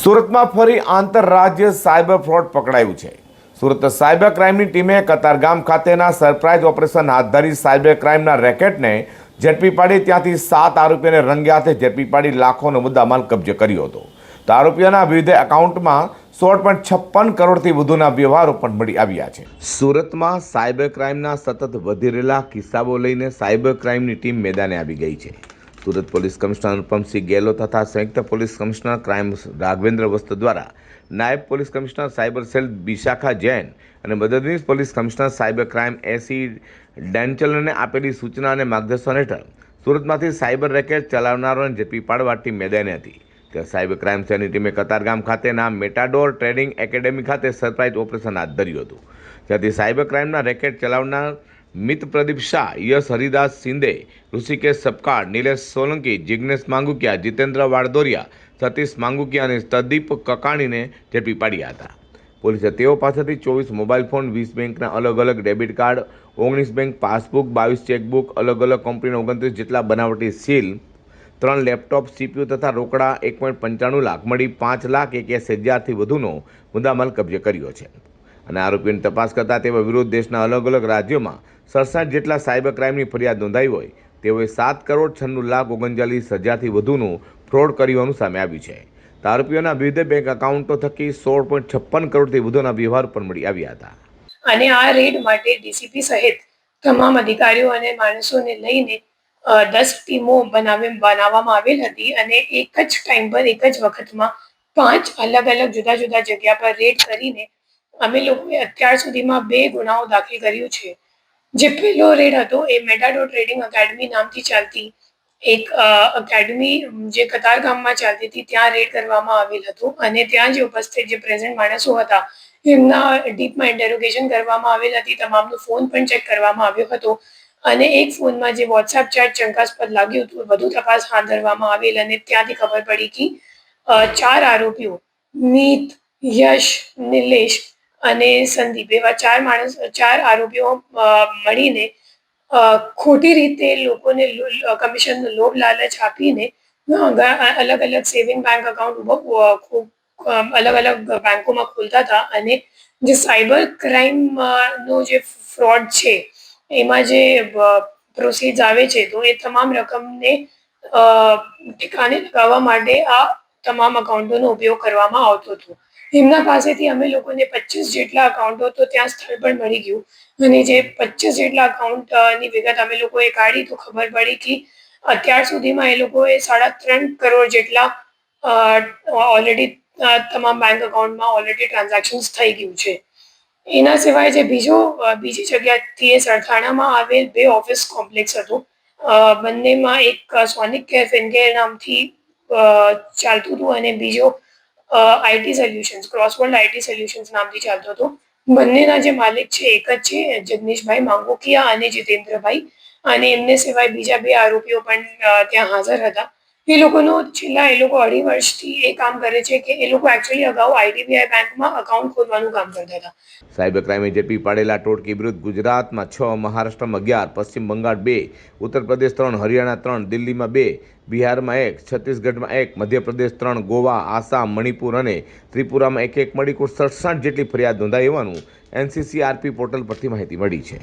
સુરતમાં ફરી આંતરરાજ્ય સાયબર ફ્રોડ પકડાયું છે. સુરત સાયબર ક્રાઇમની ટીમે કતારગામ ખાતેના સરપ્રાઇઝ ઓપરેશન હાથ ધરી સાયબર ક્રાઇમના રેકેટને ઝડપી પાડી, ત્યાંથી સાત આરોપીઓને રંગે હાથે ઝડપી પાડી લાખોનો મુદ્દામાલ કબજે કર્યો હતો. તો આરોપીઓના વિવિધ એકાઉન્ટમાં સોળ પોઈન્ટ છપ્પન કરોડથી વધુના વ્યવહારો પણ મળી આવ્યા છે. સુરતમાં સાયબર ક્રાઇમના સતત વધી રહેલા કિસ્સાઓ લઈને સાયબર ક્રાઇમની ટીમ મેદાને આવી ગઈ છે. સુરત પોલીસ કમિશનર અનુપમસિંહ ગેહલોત તથા સંયુક્ત પોલીસ કમિશનર ક્રાઇમ રાઘવેન્દ્ર વસ્ત દ્વારા નાયબ police commissioner cyber cell Bishakha Jain અને મદદનીશ police commissioner cyber crime AC ડેન્ચલને આપેલી સૂચના અને માર્ગદર્શન હેઠળ સુરતમાંથી સાયબર રેકેટ ચલાવનારોને ઝડપી પાડવા ટીમ મેદાને હતી. ત્યાં સાયબર ક્રાઇમ સેલની ટીમે કતારગામ ખાતેના મેટાડોર ટ્રેડિંગ એકેડેમી ખાતે સરપ્રાઇઝ ઓપરેશન હાથ ધર્યું હતું. જ્યાંથી સાયબર ક્રાઇમના રેકેટ ચલાવનાર મિત પ્રદીપ શાહ, યશ હરિદાસ શિંદે ઋષિકેશ સપકાળ નિલેશ સોલંકી, જિગ્નેશ માંગુકિયા, જીતેન્દ્ર વાડદોરિયા, સતીશ માંગુકિયા અને પ્રદીપ કકાણીને ઝડપી પાડ્યા હતા. પોલીસે તેઓ પાસેથી ચોવીસ મોબાઈલ ફોન, વીસ બેંકના અલગ અલગ ડેબિટ કાર્ડ, ઓગણીસ બેંક પાસબુક, બાવીસ ચેકબુક, અલગ અલગ કંપનીના ઓગણત્રીસ જેટલા બનાવટી સીલ, ત્રણ લેપટોપ, સીપીયુ તથા રોકડા એક પોઈન્ટ પંચાણું લાખ મળી પાંચ લાખ એક્યાસી હજારથી વધુનો મુદ્દામાલ કબજે કર્યો છે. અને આરોપીઓની તપાસ કરતા તેવા વિરુદ્ધ દેશના અલગ અલગ રાજ્યોમાં સડસઠ જેટલા સાયબર ક્રાઇમની ફરિયાદ નોંધાઈ હોય, તેઓએ સાત કરોડ છન્નું લાખ ઓગણચાલીસ હજારથી વધુનું ફ્રોડ કર્યું સામે આવ્યું છે. આરોપીઓના વિવિધ બેંક એકાઉન્ટો થકી સોળ પોઈન્ટ છપ્પન કરોડથી વધુના વ્યવહાર પણ મળી આવ્યા હતા. અને આ રેડ માટે ડીસીપી સહિત તમામ અધિકારીઓ અને માણસોને લઈને દસ ટીમો બનાવી, બનાવવામાં આવેલ હતી અને એક જ ટાઈમ પર, એક જ વખતમાં પાંચ અલગ અલગ જુદા જુદા જગ્યા પર રેડ કરીને અમે લોકોએ અત્યાર સુધીમાં બે ગુનાઓ દાખલ કર્યું છે. જે પહેલો રેડ હતો એ મેટાડો ટ્રેડિંગ એકેડમી નામથી ચાલતી એક એકેડમી જે કતારગામમાં ચાલતી હતી, ત્યાં રેડ કરવામાં આવેલ હતું અને ત્યાં જે ઉપસ્થિત જે પ્રેઝન્ટ માણસો હતા, એમના ડીપમાં ઇન્ટેરોગેશન કરવામાં આવેલ હતી, તમામનો ફોન પણ ચેક કરવામાં આવ્યો હતો અને એક ફોનમાં જે વોટ્સએપ ચેટ શંકાસ્પદ લાગ્યું હતું, વધુ તપાસ હાથ ધરવામાં આવેલ અને ત્યાંથી ખબર પડી કે ચાર આરોપીઓ, મીત, યશ, નિલેશ અને સંદીપ એવા ચાર માણસ ચાર આરોપીઓ મળીને ખોટી રીતે લોકોને કમિશનનો લોભ લાલચ આપીને અલગ અલગ સેવિંગ બેંક અકાઉન્ટ અલગ અલગ બેંકોમાં ખોલતા હતા અને જે સાયબર ક્રાઇમ નો જે ફ્રોડ છે એમાં જે પ્રોસીડ આવે છે તો એ તમામ રકમને અ, ઠેકાણે લગાવવા માટે આ તમામ અકાઉન્ટોનો ઉપયોગ કરવામાં આવતો હતો. એમના પાસેથી અમે લોકોને પચીસ જેટલા અકાઉન્ટો તો ત્યાં સ્થળ પર મળી ગયું. અને જે પચીસ જેટલા અકાઉન્ટની વિગત અમે લોકોએ કાઢી તો ખબર પડી કે અત્યાર સુધીમાં એ લોકોએ સાડા ત્રણ કરોડ જેટલા ઓલરેડી તમામ બેંક અકાઉન્ટમાં ઓલરેડી ટ્રાન્ઝેક્શન્સ થઈ ગયું છે. એના સિવાય જે બીજો બીજી જગ્યાથી એ સરથાણામાં આવેલ બે ઓફિસ કોમ્પ્લેક્સ હતું. બંનેમાં એક સોનિક કેફ નામથી ચાલતું હતું અને બીજો IT solutions Crossworld IT solutions નામથી ચાલતો હતો. બંનેના જે માલિક છે, એક જ છે, જગદીશભાઈ માંગોકિયા અને જીતેન્દ્રભાઈ. અને એમને સિવાય બીજા બે આરોપીઓ પણ ત્યાં હાજર હતા. એ લોકોનો છેલ્લા એ લોકો અઢી વર્ષથી એ કામ કરે છે કે એ લોકો એકચ્યુઅલી અગાઉ આઈડીબીઆઈ બેંકમાં અકાઉન્ટ ખોલવાનું કામ કરતા હતા. સાયબર ક્રાઇમે ઝડપી પાડેલા ટોળકી વિરુદ્ધ ગુજરાતમાં છ, મહારાષ્ટ્રમાં અગિયાર, પશ્ચિમ બંગાળ બે ઉત્તર પ્રદેશ ત્રણ, હરિયાણા ત્રણ, દિલ્હીમાં બે, બિહારમાં એક, છત્તીસગઢમાં એક, મધ્યપ્રદેશ ત્રણ, ગોવા, આસામ, મણિપુર અને ત્રિપુરામાં એક એક મળી કુલ સડસઠ જેટલી ફરિયાદ નોંધાઈ હોવાનું એનસીસીઆરપી પોર્ટલ પરથી માહિતી મળી છે.